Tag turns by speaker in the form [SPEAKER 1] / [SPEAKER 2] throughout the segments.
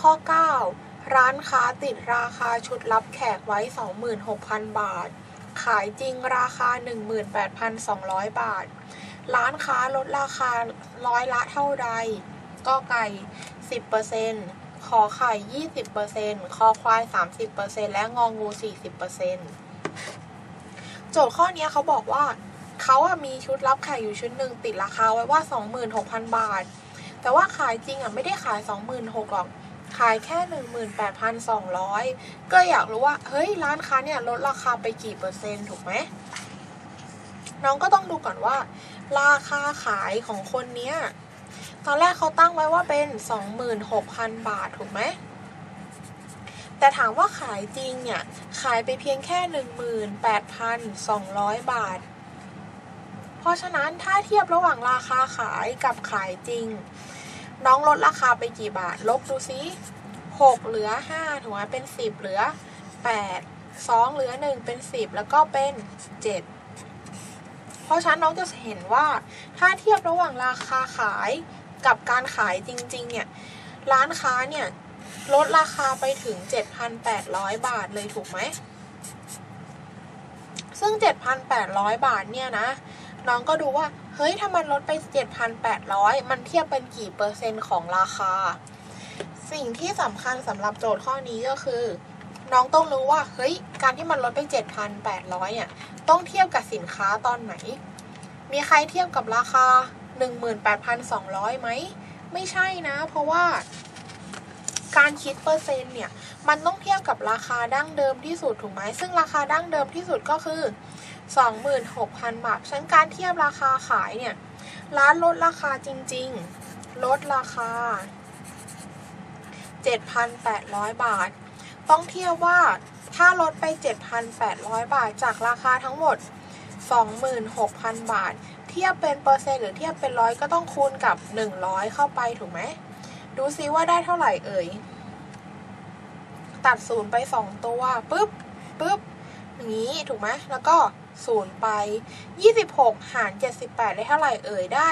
[SPEAKER 1] ข้อ 9 ร้านค้าติดราคาชุดรับแขกไว้ 26,000 บาท ขายจริงราคา 18,200 บาท ร้านค้าลดราคาร้อยละเท่าใดก็ไก่ 10%ขอไข่ 20%คอควาย 30%และงองู 40%โจทย์ข้อนี้เขาบอกว่าเขาอะมีชุดรับแขกอยู่ชุดหนึ่งติดราคาไว้ว่า 26,000 บาท แต่ว่าขายจริงอะไม่ได้ขาย 26,000หรอก ขายแค่ 18,200 ก็อยากรู้ว่า เฮ้ย ร้านค้าเนี่ยลดราคาไปกี่เปอร์เซ็นต์ถูกไหม น้องก็ต้องดูก่อนว่า ราคาขายของคนเนี้ย ตอนแรกเขาตั้งไว้ว่าเป็น 26,000 บาทถูกไหม แต่ถามว่าขายจริงเนี่ย ขายไปเพียงแค่ 18,200 บาท เพราะฉะนั้นถ้าเทียบระหว่างราคาขายกับขายจริง น้องลดราคาไปกี่บาท ลบดูซิ6เหลือ5ถูกไหมเป็น10เหลือ8 2เหลือ1เป็น10แล้วก็เป็น7เพราะฉะนั้นน้องจะเห็นว่าถ้าเทียบระหว่างราคาขายกับการขายจริง ๆ เนี่ย ร้านค้าเนี่ยลดราคาไปถึง 7,800 บาทเลยถูกไหม ซึ่ง 7,800 บาทเนี่ยนะ น้องก็ดูว่า เฮ้ยถ้ามันลดไป 7,800 มันเทียบเป็นกี่เปอร์เซ็นต์ของราคา สิ่งที่สำคัญสำหรับโจทย์ข้อนี้ก็คือ น้องต้องรู้ว่า เฮ้ย การที่มันลดไป 7,800เนี่ย ต้องเทียบกับสินค้าตอนไหน มีใครเทียบกับราคา 18,200ไหม ไม่ใช่นะ เพราะว่าการคิดเปอร์เซ็นต์เนี่ย มันต้องเทียบกับราคาดั้งเดิมที่สุดถูกไหม ซึ่งราคาดั้งเดิมที่สุดก็คือ 26,000 บาทฉะนั้นการเทียบราคาขายเนี่ย ร้านลดราคาจริง ๆ ลดราคา 7,800 บาท ต้องเทียบว่าถ้าลดไป 7,800 บาท จากราคาทั้งหมด 26,000 บาท เทียบเป็นเปอร์เซ็นต์หรือเทียบเป็นร้อยก็ต้องคูณกับ 100 เข้าไปถูกไหม ดูซิว่าได้เท่าไหร่เอ่ย ตัดศูนย์ไป 2 ตัวปุ๊บปุ๊บ อย่างนี้ถูกไหมแล้วก็ศูนย์ไป 26 หาร 78 ได้เท่าไหร่เอ่ยได้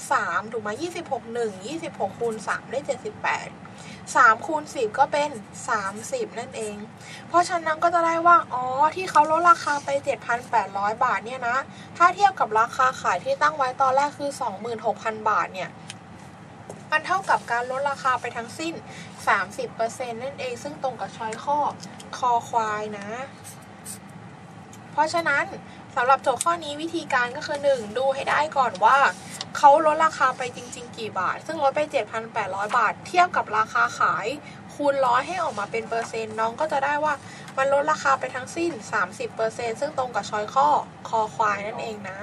[SPEAKER 1] 3 ถูกไหม26 1 26คูณ3ได้ 78 3คูณ10 ก็เป็น 30 นั่นเอง เพราะฉะนั้นก็จะได้ว่า อ๋อ ที่เขาลดราคาไป 7,800 บาทเนี่ยนะ ถ้าเทียบกับราคาขายที่ตั้งไว้ตอนแรกคือ 26,000 บาทเนี่ย มันเท่ากับการลดราคาไปทั้งสิ้น 30%นั่นเอง ซึ่งตรงกับช้อยข้อคอควายนะ เพราะฉะนั้นสำหรับโจทย์ข้อนี้วิธีการก็คือ 1 ดูให้ได้ก่อนว่าเขาลดราคาไปจริง ๆ กี่บาท ซึ่งลดไป 7,800 บาท เทียบกับราคาขายคูณร้อยให้ออกมาเป็นเปอร์เซ็นต์น้องก็จะได้ว่ามันลดราคาไปทั้งสิ้น 30%ซึ่งตรงกับชอยข้อคอควายนั่นเองนะ